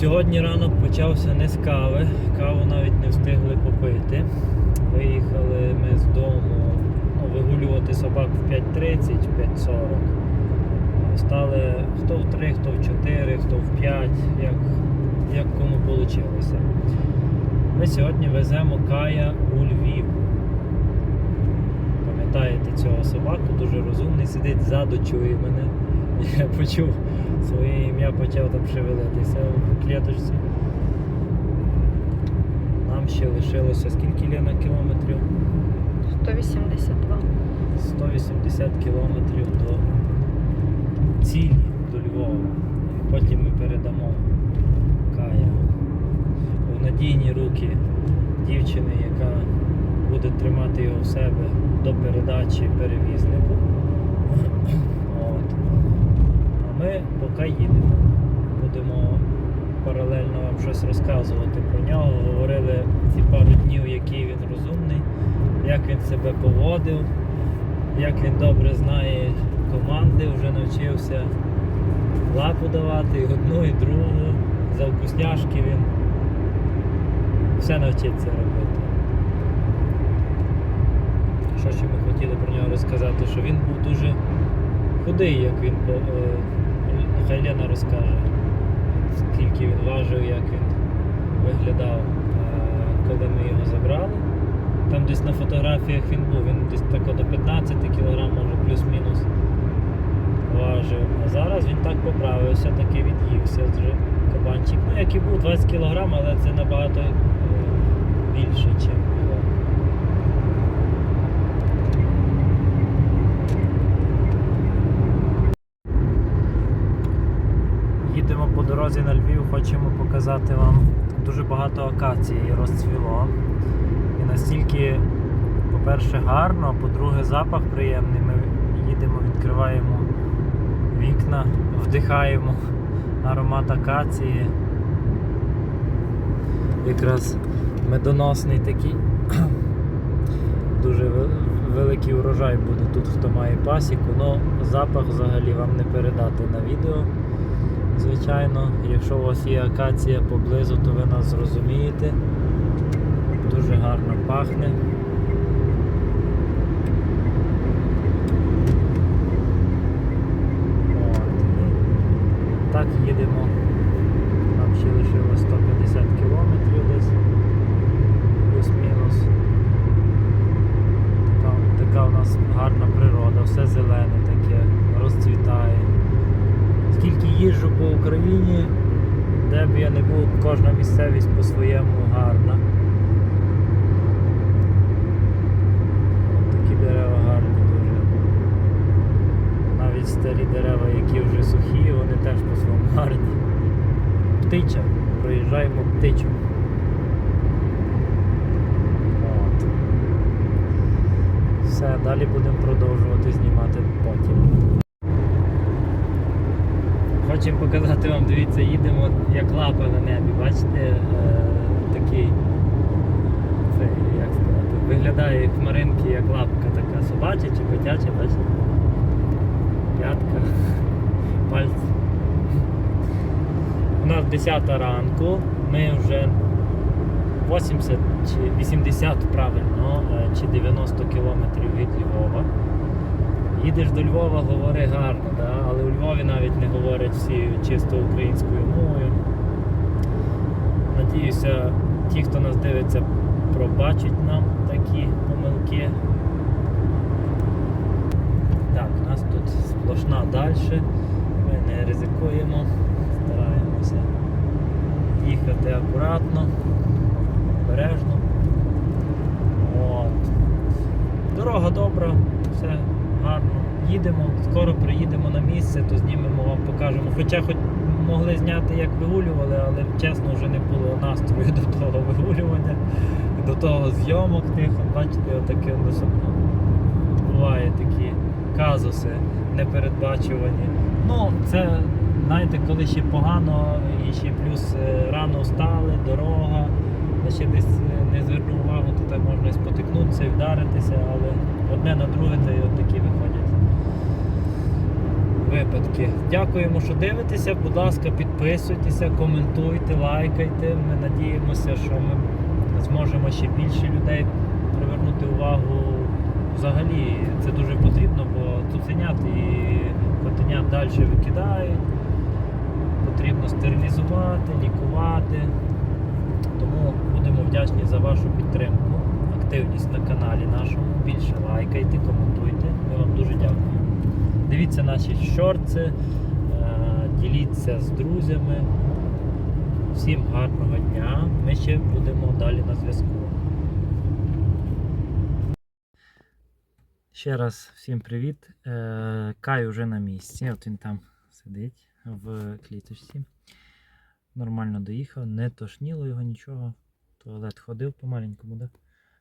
Сьогодні ранок почався не з кави, каву навіть не встигли попити. Виїхали ми з дому ну, вигулювати собак в 5.30, 5.40. Стали хто в 3, хто в 4, хто в 5, як, як кому вийшло. Ми сьогодні веземо Кая у Львів. Пам'ятаєте цього собаку, дуже розумний, сидить ззаду, чує мене. Я почув своє ім'я, почав там шевелитися в клеточці. Нам ще лишилося скільки Лена кілометрів? 182. 180 кілометрів до цілі, до Львова. І потім ми передамо Кая в надійні руки дівчини, яка буде тримати його в себе до передачі перевізнику. От. Ми поки їдемо. Будемо паралельно вам щось розказувати про нього. Говорили ці пару днів, який він розумний, як він себе поводив, як він добре знає команди, вже навчився лапу давати і одну, і другу. За вкусняшки він все навчиться робити. Що ще ми хотіли про нього розказати, що він був дуже худий, як він нехай Лена розкаже, скільки він важив, як він виглядав, е, коли ми його забрали. Там десь на фотографіях він був, він десь тако до 15 кг, може плюс-мінус важив. А зараз він так поправився, таки від'ївся вже кабанчик. Ну, як і був 20 кг, але це набагато е, більше, ніж було. Їдемо по дорозі на Львів, хочемо показати вам дуже багато акації розцвіло. І настільки, по-перше, гарно, а по-друге, запах приємний. Ми їдемо, відкриваємо вікна, вдихаємо аромат акації. Якраз медоносний такий. Дуже великий урожай буде тут, хто має пасіку. Ну, запах взагалі вам не передати на відео. Звичайно, якщо у вас є акація поблизу, то ви нас зрозумієте. Дуже гарно пахне. От. І Так їдемо. Нам ще лишилось 150 кілометрів десь. Плюс-мінус. Така, така у нас гарна природа, все зелене таке, розцвітає. Скільки їжджу по Україні, де б я не був, кожна місцевість по-своєму гарна. От такі дерева гарні дуже. Навіть старі дерева, які вже сухі, вони теж по-своєму гарні. Птича. Проїжджаємо птичу. От. Все, далі будемо продовжувати знімати потім. Хочемо показати вам, дивіться, їдемо як лапа на небі, бачите, е, такий, це, як сказати, виглядає хмаринки, як лапка така собача чи котяча, бачите? П'ятка, пальці. У нас 10 ранку, ми вже 80 чи 80 правильно, е, чи 90 кілометрів від Львова. Їдеш до Львова, говори гарно, да? Львові навіть не говорять всі чисто українською мовою. Надіюся, ті, хто нас дивиться, пробачать нам такі помилки. Так, у нас тут сплошна далі. Ми не ризикуємо, стараємося їхати акуратно, обережно. От. Дорога добра, все. Їдемо, скоро приїдемо на місце, то знімемо вам, покажемо. Хоча хоч могли зняти, як вигулювали, але чесно вже не було настрою до того вигулювання, до того зйомок тих. Бачите, отаке високо. Буває такі казуси непередбачувані. Ну, це, знаєте, коли ще погано і ще плюс е, рано встали, дорога, ще десь е, не звернув увагу, то так можна і спотикнутися і вдаритися, але одне на друге, й от такі випадки. Дякуємо, що дивитеся. Будь ласка, підписуйтеся, коментуйте, лайкайте. Ми надіємося, що ми зможемо ще більше людей привернути увагу. Взагалі це дуже потрібно, бо цуценят і котенят далі викидають. Потрібно стерилізувати, лікувати. Тому будемо вдячні за вашу підтримку, активність на каналі нашому. Більше лайкайте, коментуйте. Ми вам дуже дякуємо. Дивіться наші шорти, е, діліться з друзями. Всім гарного дня. Ми ще будемо далі на зв'язку. Ще раз всім привіт. Е, Кай вже на місці. От він там сидить в кліточці. Нормально доїхав, не тошніло його нічого. Туалет ходив по-маленькому, да?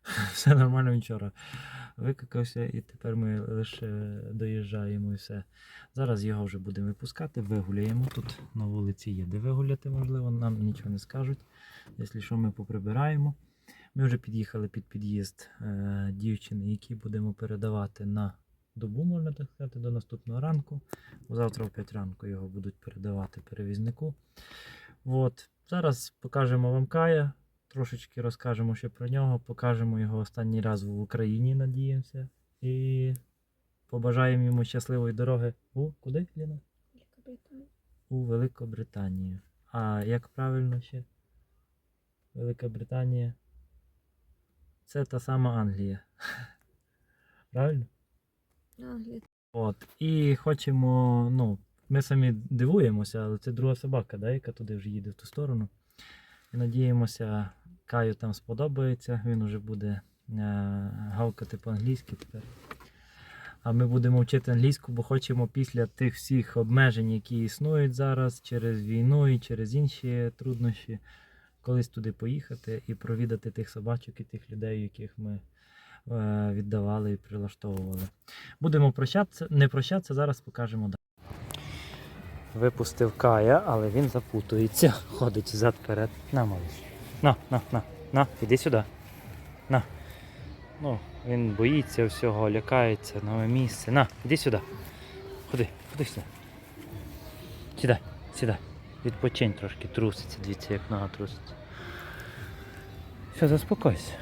Все нормально вчора. Викакався і тепер ми лише доїжджаємо і все. Зараз його вже будемо випускати, вигуляємо. Тут на вулиці є де вигуляти, можливо, нам нічого не скажуть. Якщо що, ми поприбираємо. Ми вже під'їхали під під'їзд е, дівчини, які будемо передавати на добу, можна так сказати, до наступного ранку. Завтра о 5 ранку його будуть передавати перевізнику. От. Зараз покажемо вам Кая, трошечки розкажемо ще про нього, покажемо його останній раз в Україні, надіємося. І побажаємо йому щасливої дороги у куди, Ліна? У Великобританію. А як правильно ще? Велика Британія. Це та сама Англія. Правильно? От. І хочемо, ну, ми самі дивуємося, але це друга собака, да, яка туди вже їде в ту сторону. І надіємося, Каю там сподобається, він вже буде е, гавкати по-англійськи тепер. А ми будемо вчити англійську, бо хочемо після тих всіх обмежень, які існують зараз через війну і через інші труднощі, колись туди поїхати і провідати тих собачок і тих людей, яких ми е, віддавали і прилаштовували. Будемо прощатися, не прощатися, зараз покажемо далі. Випустив Кая, але він запутується, ходить взад вперед. На, малиш. На, на, на, на, іди сюди. На. Ну, він боїться всього, лякається, нове місце. На, іди сюди. Ходи, ходи сюди. Сідай, сідай. Відпочинь трошки, труситься, дивіться, як нога труситься. Все, заспокойся.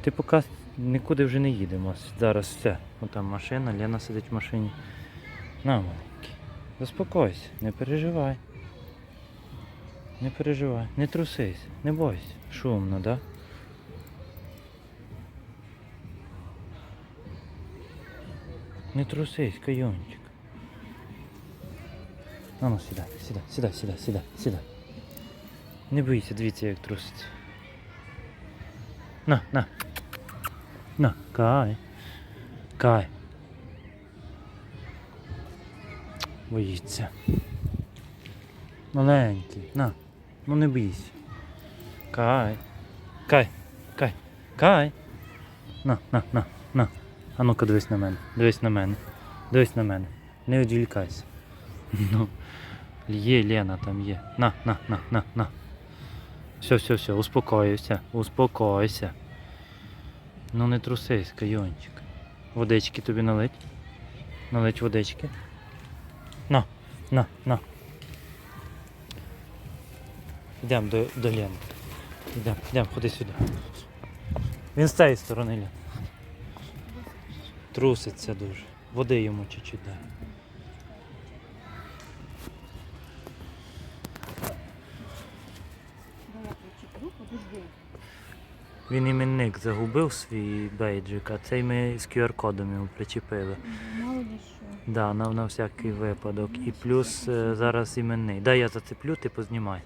Ти поки нікуди вже не їдемо. Зараз все. Вон там машина, Лена сидить в машині. На, маленький. Заспокойся, не переживай. Не переживай, не трусись, не бойся. Шумно, да? Не трусись, кайончик. А ну сідай, сідай, сідай, сідай, сідай, сідай. Не бийся, дивіться, як труситься. На, на. На, кай. Кай. Боїться. Маленький. На. Ну не бійся. Кай. Кай. Кай. Кай. На, на, на, на. А ну-ка дивись на мене. Дивись на мене. Дивись на мене. Не відволікайся. Ну. Є Лена там є. На, на, на, на, на. Все, все, все, успокойся, успокойся. Ну не трусись, кайончик. Водички тобі налить. Налить водички. На, на, на. Йдемо до, до Лени. Йдемо, йдемо, ходи сюди. Він з цієї сторони Лен. Труситься дуже. Води йому чуть-чуть дай. Він іменник загубив свій бейджик, а цей ми з QR-кодом йому причепили. Мало. Да, на, на всякий випадок. І плюс е, зараз іменний. Дай я зацеплю, ти познімай.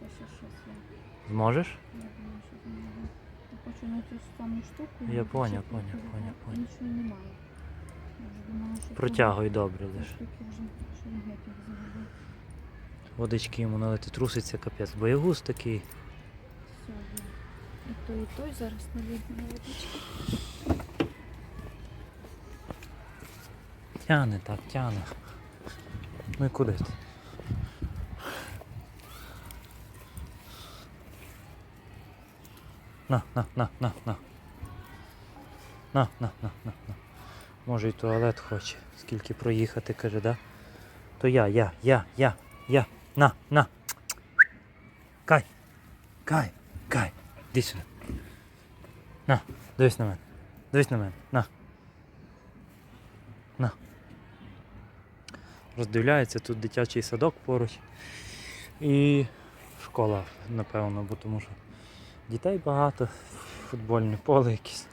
Зможеш? я думаю, що зможу. Я хочу на цю саму штуку. Я і поняв, поняв, поняв, поняв. Нічого немає. Я вже думала, що Протягуй добре штуки вже, їх загубив. Водички йому налити, труситься капець. Боягуз такий. Все. І той, і той зараз наліт на водички. Тяне так, тяне. Ну і куди ти? На, на, на, на, на. На, на, на, на, на. Може і туалет хоче. Скільки проїхати, каже, да? То я, я, я, я, я. На, на. Кай. Кай. Кай. Іди сюди. На, дивись на мене. Дивись на мене. На. На. Роздивляється тут дитячий садок поруч. І школа, напевно, бо тому що дітей багато, футбольне поле якесь.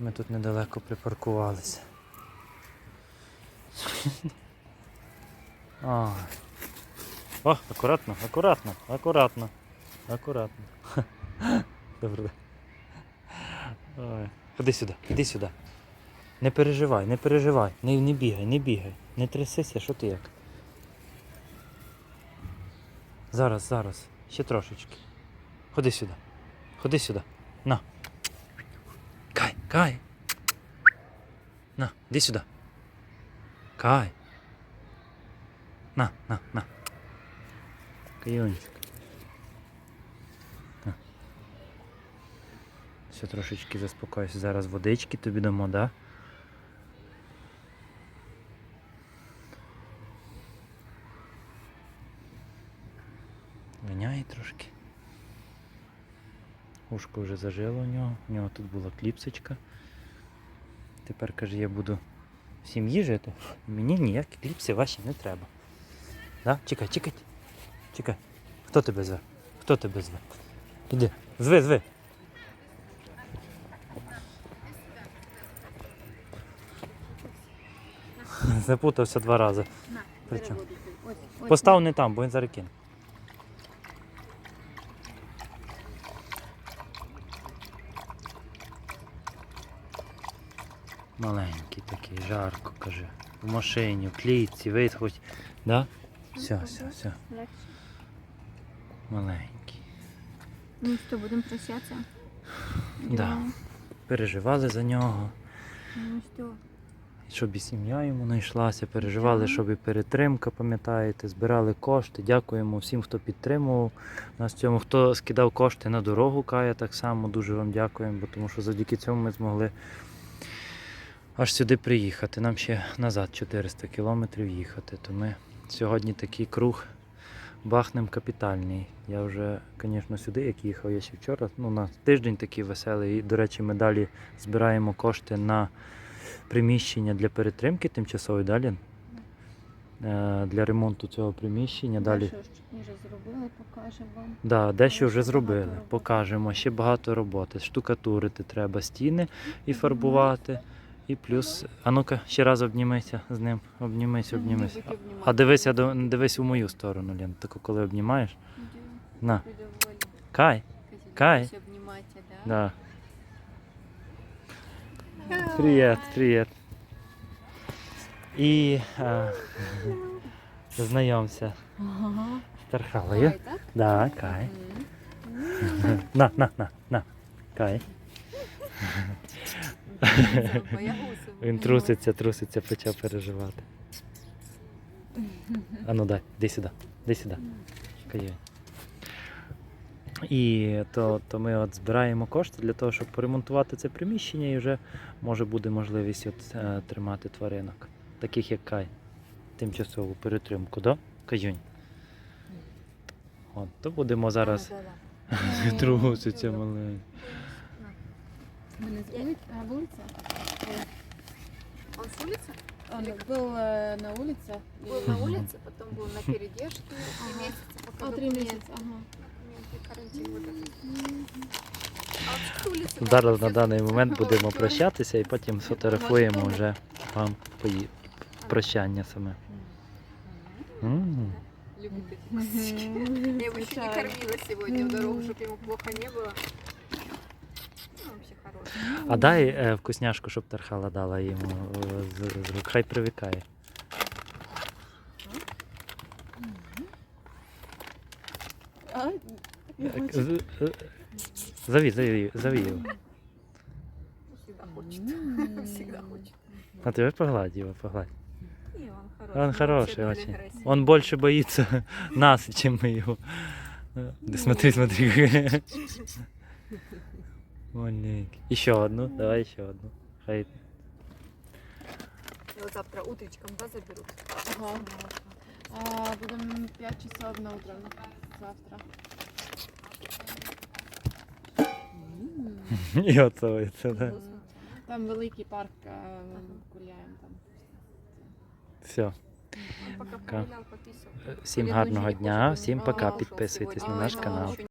Ми тут недалеко припаркувалися. Ой. О, акуратно, акуратно, акуратно, акуратно. Добре. Ходи сюди, іди сюди. Не переживай, не переживай, не, не бігай, не бігай, не трясися, що ти як. Зараз, зараз, ще трошечки. Ходи сюди. Ходи сюди. На. Кай, кай. На, іди сюди. Кай. На, на, на. Кайончик. Все трошечки заспокойся. Зараз водички тобі дамо, да? Виняє трошки. Ушко вже зажило у нього. У нього тут була кліпсочка. Тепер каже, я буду в сім'ї жити. Мені ніякі кліпси ваші не треба. Да? Чекай, чекай. Чекай. Хто тебе зве? Хто тебе зве? Іди. Зви, зви. Запутався два рази. На, При чому? переводити. Ось, ось, Постав не там, бо він зараз Маленький такий, жарко, каже. В машині, в клітці, вийдь. Да? Все, все, все. Маленький. Ну що, будемо прощатися? Да. Переживали за нього, Ну що, щоб і сім'я йому знайшлася, переживали, щоб і перетримка, пам'ятаєте, збирали кошти. Дякуємо всім, хто підтримував нас цьому. Хто скидав кошти на дорогу Кая, так само дуже вам дякуємо, бо тому що завдяки цьому ми змогли аж сюди приїхати. Нам ще назад 400 кілометрів їхати. То ми сьогодні такий круг бахнем капітальний. Я вже, звісно, сюди, як їхав, я ще вчора. Ну, на тиждень такий веселий. І, до речі, ми далі збираємо кошти на приміщення для перетримки тимчасової далі. Е, Для ремонту цього приміщення. Далі. Вже зробили, покажемо вам. Да, дещо вже зробили. Покажемо. Ще багато роботи. Штукатурити треба стіни і фарбувати. І плюс. А ну-ка, ще раз обнімися з ним. Обнімись, обнімись. А дивися, дивись у мою сторону, Лен. Таку, коли обнімаєш. На. Кай. Кай. да? Привет, привет. І а, знайомся Ага. з Тархалою. Ой, так? Да, Кай. На, на, на, на. Кай. Він труситься, труситься, почав переживати. А ну дай, іди сюди, іди сюди. І то, то ми от збираємо кошти для того, щоб поремонтувати це приміщення і вже може буде можливість от, е, тримати тваринок, таких як Кай. Тимчасову перетримку, да? Каюнь. От, то будемо зараз труситься маленький. Мене з вулиці? А, вулиця? Он с улицы? Он был э, на улице. Был на улице, потом был на передержке три месяца, пока А, три документы- месяца, ага. документы, карантин вот этот. А вообще с улицы Зараз можно на всех даний момент будемо говорить. прощатися і потім сфотографуємо вже вам пої- прощання саме. М. Любит эти кусочки. Я его еще не кормила сегодня в дорогу, чтобы ему плохо не было. Ну, вообще хороший. А дай е, вкусняшку, щоб Тархала дала йому е, з, з рук. Хай привикає. А, не Е, хочет. з- е, Зови, зови, зови його. Всегда хочет. М. Всегда хочет. А тебе погладь його, погладь. Не, он хороший. Он он хороший вообще очень. красивый. Он больше боится нас, чем мы его. Э, Да смотри, смотри. Маленький. Еще одну, давай еще одну. Хай. Вот вот завтра утречком, да, заберут? Ага. А, будем 5 часов на утро завтра. І готується, да. Там великий парк, гуляємо там. Все. Пока погулял, пописал. Всім гарного дня, всім пока. Підписуйтесь на наш канал.